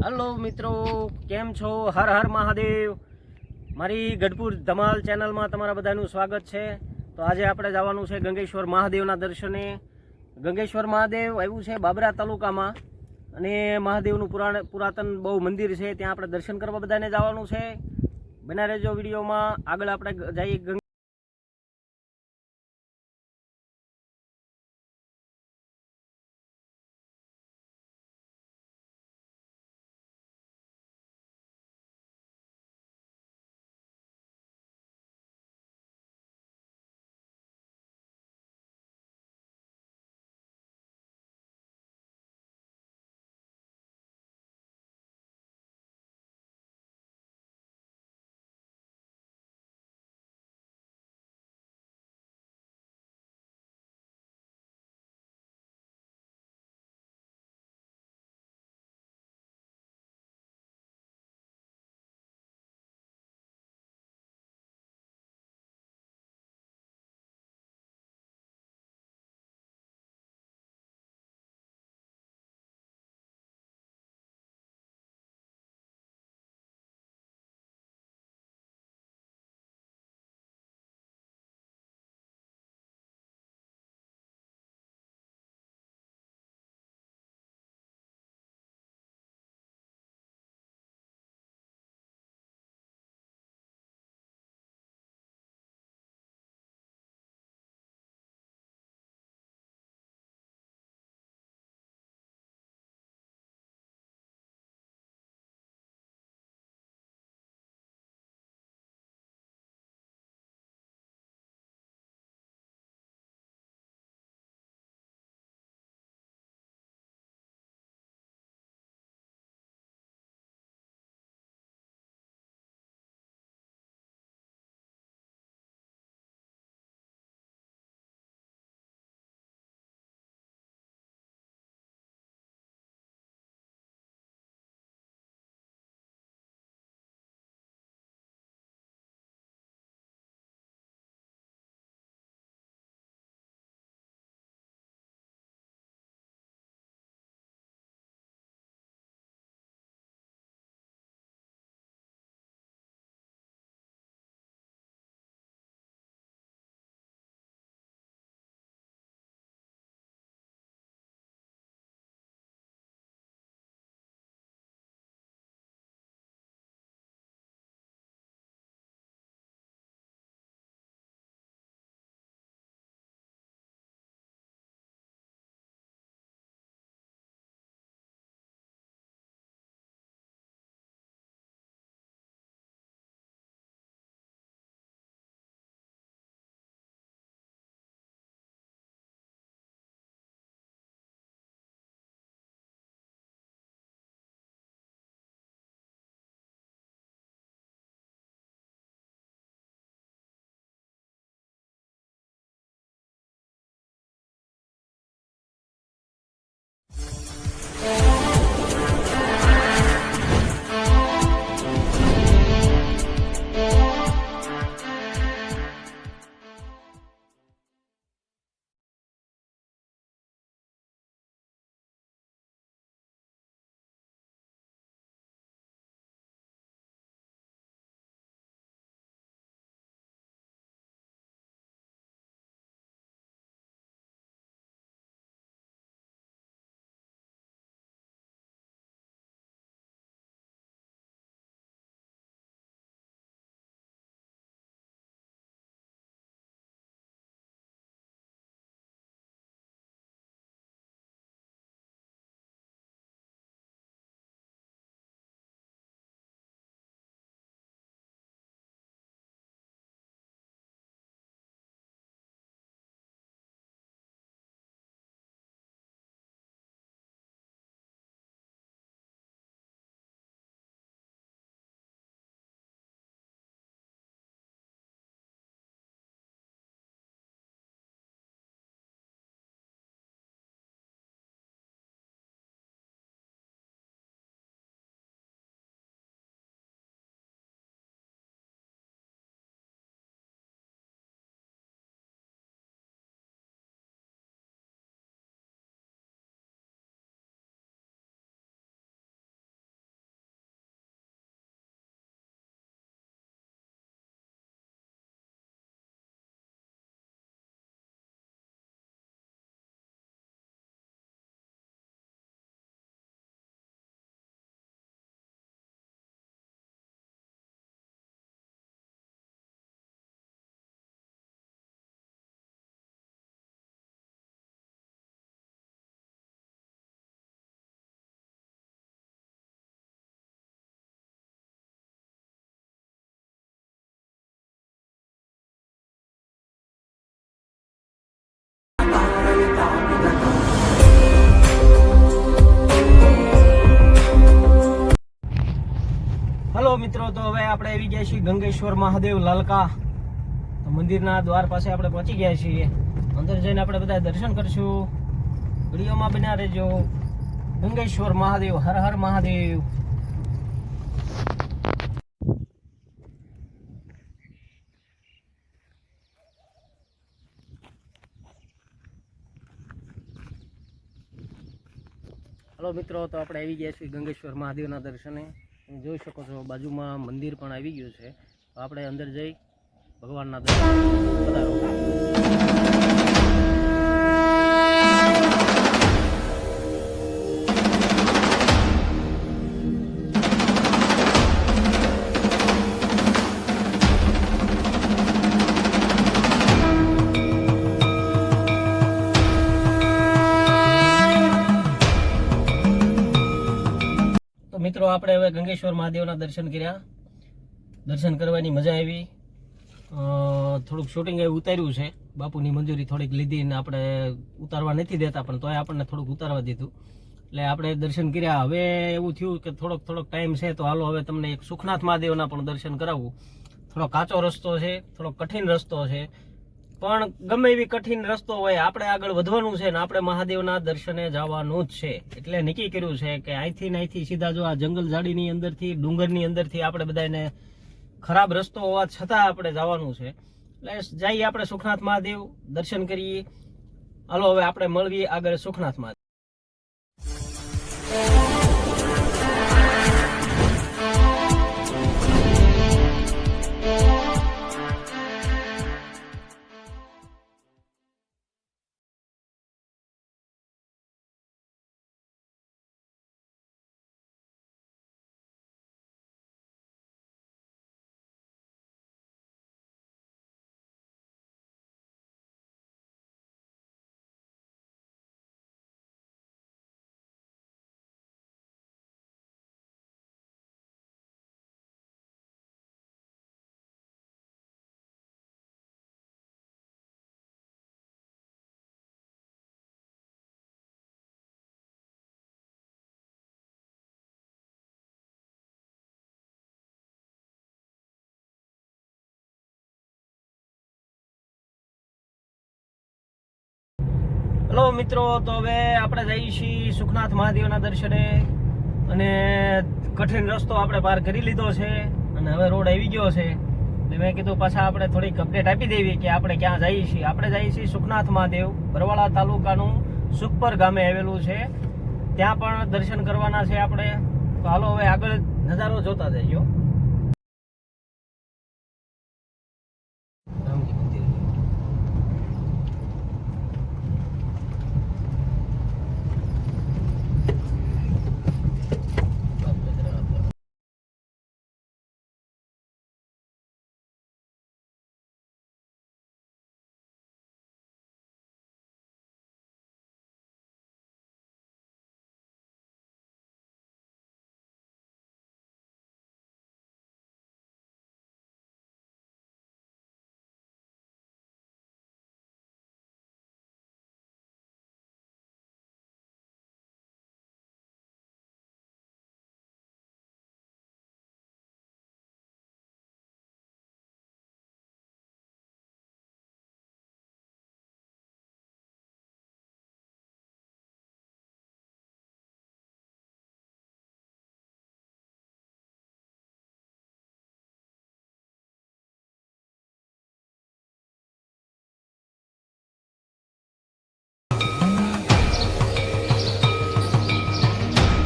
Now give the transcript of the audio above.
Hello મિત્રો, કેમ છો? હર હર મહાદેવ. મારી ગઢપુર ધમાલ ચેનલમાં તમારા બધાનું સ્વાગત છે. તો આજે આપણે જવાનું છે ગંગેશ્વર મહાદેવના દર્શને. ગંગેશ્વર મહાદેવ આવ્યું છે બાબરા તાલુકામાં અને મહાદેવનું પુરાણ, પુરાતન બહુ મંદિર છે. ત્યાં આપણે દર્શન કરવા બધાને જવાનું છે. બના રહેજો વિડીયોમાં. આગળ આપણે જઈએ મિત્રો, તો હવે આપણે આવી ગયા છીએ ગંગેશ્વર મહાદેવ લાલકા. મંદિરના દ્વાર પાસે આપણે પહોંચી ગયા છીએ. અંદર જઈને આપણે બધા દર્શન કરશું. વિડીયોમાં બના રહેજો. ગંગેશ્વર મહાદેવ, હર હર મહાદેવ. હલો મિત્રો, તો આપણે આવી ગયા છીએ ગંગેશ્વર મહાદેવના દર્શને. જોઈ શકો છો બાજુમાં મંદિર પણ આવી ગયું છે. આપણે અંદર જઈ ભગવાનના દર્શન આપણે હવે ગંગેશ્વર મહાદેવના દર્શન કર્યા. દર્શન કરવાની મજા આવી. થોડુંક શૂટિંગ એવું ઉતાર્યું છે. બાપુની મંજૂરી થોડીક લીધી ને આપણે ઉતારવા નથી દેતા, પણ તોય આપણને થોડુંક ઉતારવા દીધું. એટલે આપણે દર્શન કર્યા. હવે એવું થયું કે થોડોક થોડોક ટાઈમ છે તો હાલો હવે તમને એક સુખનાથ મહાદેવના પણ દર્શન કરાવવું થોડો કાચો રસ્તો છે, થોડો કઠિન રસ્તો છે. પણ ગમે એવી કઠિન રસ્તો હોય, આપણે આગળ વધવાનું છે ને આપણે મહાદેવના દર્શને જવાનું જ છે. એટલે નક્કી કર્યું છે કે અહીંથી ને અહીંથી સીધા જો આ જંગલ ઝાડીની અંદરથી, ડુંગરની અંદરથી આપણે બધાને ખરાબ રસ્તો હોવા છતાં આપણે જવાનું છે. એટલે જઈએ આપણે સુખનાથ મહાદેવ, દર્શન કરીએ. હાલો, હવે આપણે મળીએ આગળ સુખનાથ મહાદેવ. હલો મિત્રો, તો હવે આપણે જઈએ છીએ સુખનાથ મહાદેવના દર્શને અને કઠિન રસ્તો આપણે પાર કરી લીધો છે અને હવે રોડ આવી ગયો છે. એટલે મેં કીધું પાછા આપણે થોડીક અપડેટ આપી દેવી કે આપણે ક્યાં જઈએ છીએ આપણે જઈએ છીએ સુખનાથ મહાદેવ, બરવાળા તાલુકાનું સુખપર ગામે આવેલું છે. ત્યાં પણ દર્શન કરવાના છે આપણે. તો હાલો હવે આગળ નજારો જોતા જઈજો.